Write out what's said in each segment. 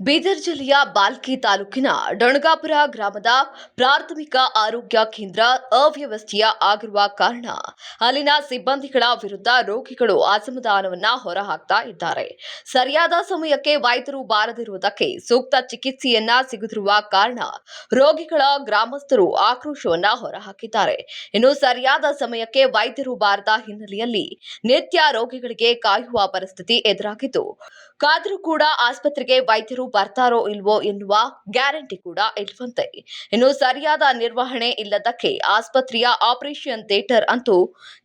ಬೀದರ್ ಜಿಲ್ಲೆಯ ಬಾಲ್ಕಿ ತಾಲೂಕಿನ ಡೊಣಗಾಪುರ ಗ್ರಾಮದ ಪ್ರಾಥಮಿಕ ಆರೋಗ್ಯ ಕೇಂದ್ರ ಅವ್ಯವಸ್ಥೆಯ ಆಗಿರುವ ಕಾರಣ ಅಲ್ಲಿನ ಸಿಬ್ಬಂದಿಗಳ ವಿರುದ್ಧ ರೋಗಿಗಳು ಅಸಮಾಧಾನವನ್ನ ಹೊರಹಾಕ್ತಾ ಇದ್ದಾರೆ. ಸರಿಯಾದ ಸಮಯಕ್ಕೆ ವೈದ್ಯರು ಬಾರದಿರುವುದಕ್ಕೆ ಸೂಕ್ತ ಚಿಕಿತ್ಸೆಯನ್ನ ಸಿಗದಿರುವ ಕಾರಣ ರೋಗಿಗಳ ಗ್ರಾಮಸ್ಥರು ಆಕ್ರೋಶವನ್ನ ಹೊರಹಾಕಿದ್ದಾರೆ. ಇನ್ನು ಸರಿಯಾದ ಸಮಯಕ್ಕೆ ವೈದ್ಯರು ಬಾರದ ಹಿನ್ನೆಲೆಯಲ್ಲಿ ನಿತ್ಯ ರೋಗಿಗಳಿಗೆ ಕಾಯುವ ಪರಿಸ್ಥಿತಿ ಎದುರಾಗಿದ್ದು ಕಾದರೂ ಕೂಡ ಆಸ್ಪತ್ರೆಗೆ ವೈದ್ಯರು ಬರ್ತಾರೋ ಇಲ್ವೋ ಎನ್ನುವ ಗ್ಯಾರಂಟಿ ಕೂಡ ಇಲ್ವಂತೆ. ಇನ್ನು ಸರಿಯಾದ ನಿರ್ವಹಣೆ ಇಲ್ಲದಕ್ಕೆ ಆಸ್ಪತ್ರೆಯ ಆಪರೇಷನ್ ಥಿಯೇಟರ್ ಅಂತೂ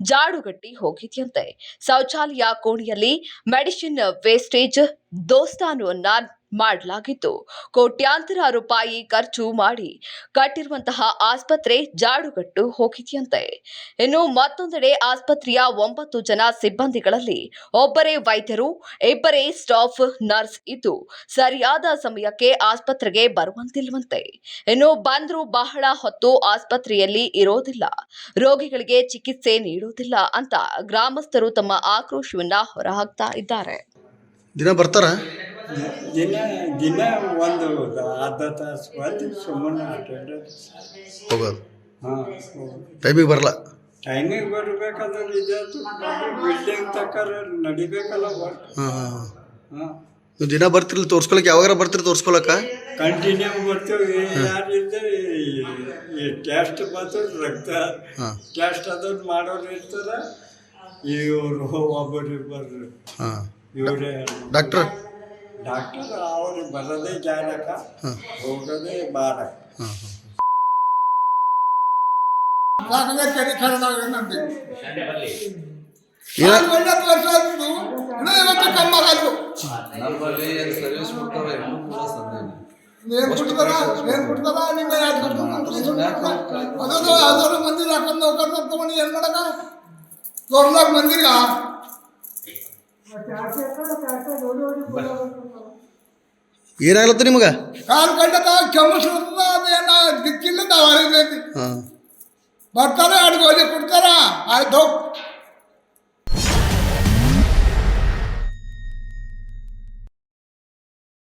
ಜಾಡುಗಟ್ಟಿ ಹೋಗಿದೆಯಂತೆ. ಶೌಚಾಲಯ ಕೋಣೆಯಲ್ಲಿ ಮೆಡಿಸಿನ್ ವೇಸ್ಟೇಜ್ ದೋಸ್ತಾನವನ್ನ ಮಾಡಲಾಗಿತ್ತು. ಕೋಟ್ಯಾಂತರ ರೂಪಾಯಿ ಖರ್ಚು ಮಾಡಿ ಕಟ್ಟಿರುವಂತಹ ಆಸ್ಪತ್ರೆ ಜಾಡುಗಟ್ಟು ಹೋಗಿದೆಯಂತೆ. ಇನ್ನು ಮತ್ತೊಂದೆಡೆ ಆಸ್ಪತ್ರೆಯ ಒಂಬತ್ತು ಜನ ಸಿಬ್ಬಂದಿಗಳಲ್ಲಿ ಒಬ್ಬರೇ ವೈದ್ಯರು, ಇಬ್ಬರೇ ಸ್ಟಾಫ್ ನರ್ಸ್ ಇದ್ದು ಸರಿಯಾದ ಸಮಯಕ್ಕೆ ಆಸ್ಪತ್ರೆಗೆ ಬರುವಂತಿಲ್ವಂತೆ. ಇನ್ನು ಬಂದ್ರು ಬಹಳ ಹೊತ್ತು ಆಸ್ಪತ್ರೆಯಲ್ಲಿ ಇರೋದಿಲ್ಲ. ರೋಗಿಗಳಿಗೆ ಚಿಕಿತ್ಸೆ ನೀಡುವುದಿಲ್ಲ ಅಂತ ಗ್ರಾಮಸ್ಥರು ತಮ್ಮ ಆಕ್ರೋಶವನ್ನ ಹೊರಹಾಕ್ತಾ ಇದ್ದಾರೆ. ದಿನ ಬರ್ತಾರ? ದಿನ ದಿನ ಒಂದು ಅರ್ಧ ತಾಸು ಬಂದು ಸುಮ್ಮನೆ ಅಟೆಂಡೆನ್ಸ್ ಹೋಗೋದು? ಹಾಂ ಟೈಮಿಗೆ ಬರಲ್ಲ? ಟೈಮಿಗೆ ಬರಬೇಕಾದ್ರೆ ಇದಾಯ್ತು ಬಿಲ್ಡಿಂಗ್ ತಕ್ಕಾರ ನಡಿಬೇಕಲ್ಲ ಬಟ್ ಹಾಂ ಹಾಂ ಹಾಂ. ನೀವು ದಿನ ಬರ್ತಿರ್ಲಿ ತೋರ್ಸ್ಕೊಳಕ್ಕೆ ಯಾವಾಗ ಬರ್ತೀರಿ ತೋರ್ಸ್ಕೊಳಕ ಕಂಟಿನ್ಯೂ ಬರ್ತೇವೆ ಯಾರಿದ್ದೆ ಈ ಟೆಸ್ಟ್ ಬಂತು ರಕ್ತ ಹಾಂ. ಟೆಸ್ಟ್ ಅದನ್ನು ಮಾಡೋರು ಇರ್ತಾರೆ. ಇವರು ಒಬ್ಬರು ಇಬ್ಬರು. ಹಾಂ. ಇವರೇ ಡಾಕ್ಟ್ರ್? ಡಾಕ್ಟರ್ ಅವ್ರು ಬರೋದೇ ಜಾನಕ ಹಾಂ ಹೋಗೋದೇ ಬಾರಕ ಹಾಂ ಹಾಂ ಸಾಕಾಗ ಕೆರೆ ಕನ್ನಡ ಏನ ಐವತ್ತು ವರ್ಷ ಆಯ್ತು ಇನ್ನೂ ಇವತ್ತು ಕಮ್ಮಾಗಲ್ಲು ನಮ್ಮಲ್ಲಿ ಏನು ಸರ್ವಿಸ್ ಕೊಡ್ತಾರ ಎಲ್ಲೂ ಕೂಡ ಸಂದೇಹ ಏನ್ ಕೊಡ್ತಾರ ಏನ್ ಕೊಡ್ತಾರ ನಿಮ್ಮ ಯಾರು ಅದೊಂದು ಯಾವ್ದಾದ್ರು ಮಂದಿರ ಹಾಕೊಂಡು ನೌಕರ್ ತಗೊಂಡು ಏನ್ ಮಾಡಕ ತೋರ್ಲಾಕ್ ಮಂದಿರ ಏನಾಗ್ಲತ್ತ ನಿಮಗೆ? ಕಾಲು ಕಂಡದ ಕೆಮ್ಮಸ್ರದ ಅದೇನ ದಿಕ್ಕಿಲ್ಲ ಹಾಂ. ಬರ್ತಾರೆ ಅಡುಗೆ ಹೋಗಿ ಕೊಡ್ತಾರ? ಆಯ್ತು